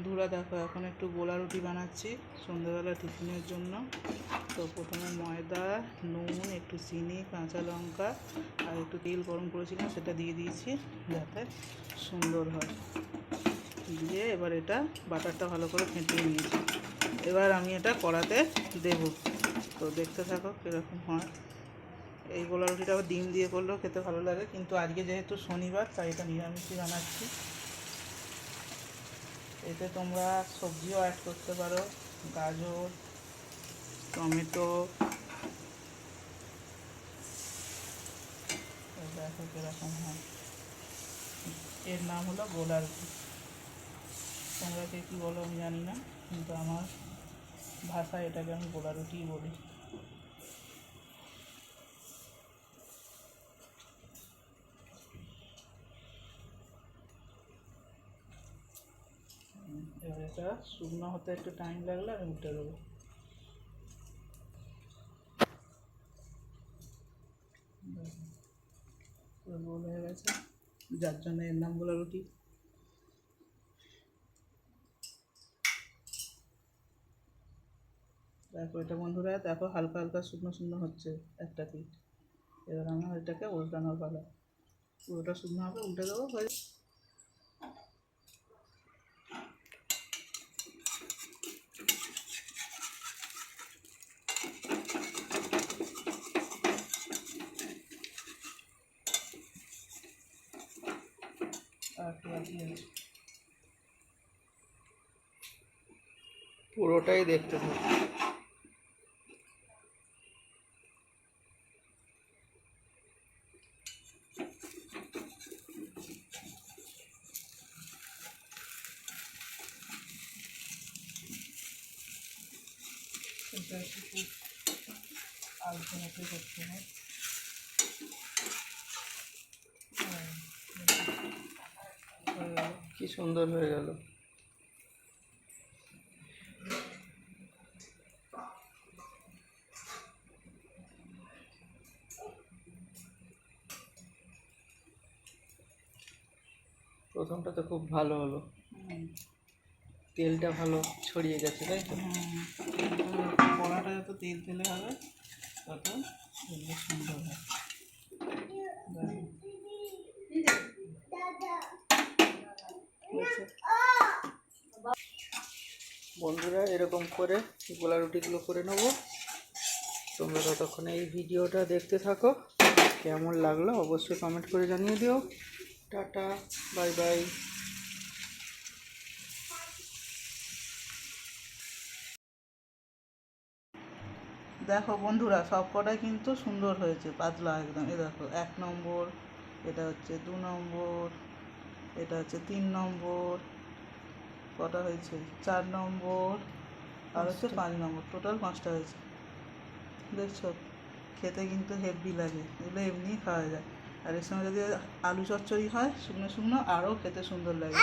বন্ধুরা, দেখো এখন একটু গোলা রুটি বানাচ্ছি সন্ধ্যাবেলা টিফিনের জন্য। তো প্রথমে ময়দা, নুন, একটু চিনি, কাঁচা লঙ্কা আর একটু তেল গরম করেছিলাম, সেটা দিয়ে দিয়েছি যাতে সুন্দর হয়। দিয়ে এবার এটা বাটারটা ভালো করে ফেটিয়ে নিয়েছি। এবার আমি এটা কড়াতে দেব। তো দেখতে থাকো কীরকম হয়। এই গোলা রুটিটা আবার ডিম দিয়ে করলেও খেতে ভালো লাগে, কিন্তু আজকে যেহেতু শনিবার, তাই এটা নিরামিষই বানাচ্ছি। এতে তোমরা সবজিও অ্যাড করতে পারো, গাজর, টমেটো। দেখো কীরকম হয়। এর নাম হলো গোলা রুটি তোমরা কে কী বলো আমি জানি না, কিন্তু আমার ভাষায় এটাকে আমি গোলা রুটিই বলি। এবার এটা শুকনো হতে একটু টাইম লাগলে আমি উঠে দেবো। হয়ে গেছে। যার জন্য এর নাম গোলা রুটি। দেখো এটা বন্ধুরা, দেখো হালকা হালকা শুকনো শুকনো হচ্ছে একটা পিঠ। এবার আমি এটাকে উল্টানোর পালা। পুরোটা শুকনো হবে, উল্টে দেবো, হয়ে পুরোটাই দেখতে আলতো মতো করতে হ্যাঁ, হয়ে গেল। কি সুন্দর হয়ে গেল। প্রথমটা তো খুব ভালো হলো। তেলটা ভালো ছড়িয়ে গেছে, তাই তো? কড়াটা যত তেল তেলে হবে, তত সুন্দর হবে দেখো। হয়েছে? বন্ধুরা এরকম করে গোলা রুটিগুলো করে নেব। তোমরা ততক্ষণে এই ভিডিওটা দেখতে থাকো। কেমন লাগল অবশ্যই কমেন্ট করে জানিয়ে দিও। Tata bye bye. দেখো বন্ধুরা সব কটাই কিন্তু সুন্দর হয়েছে পাতলা একদম। এ দেখো এক নম্বর এটা হচ্ছে দু নম্বর। এটা হচ্ছে তিন নম্বর কটা হয়েছে? চার নম্বর আর হচ্ছে পাঁচ নম্বর টোটাল পাঁচটা হয়েছে। দেখছ? খেতে কিন্তু হেভি লাগে এগুলো এমনিই খাওয়া যায়। আর এর সঙ্গে যদি আলু চচ্চড়ি হয় শুকনো শুকনো আরও খেতে সুন্দর লাগে।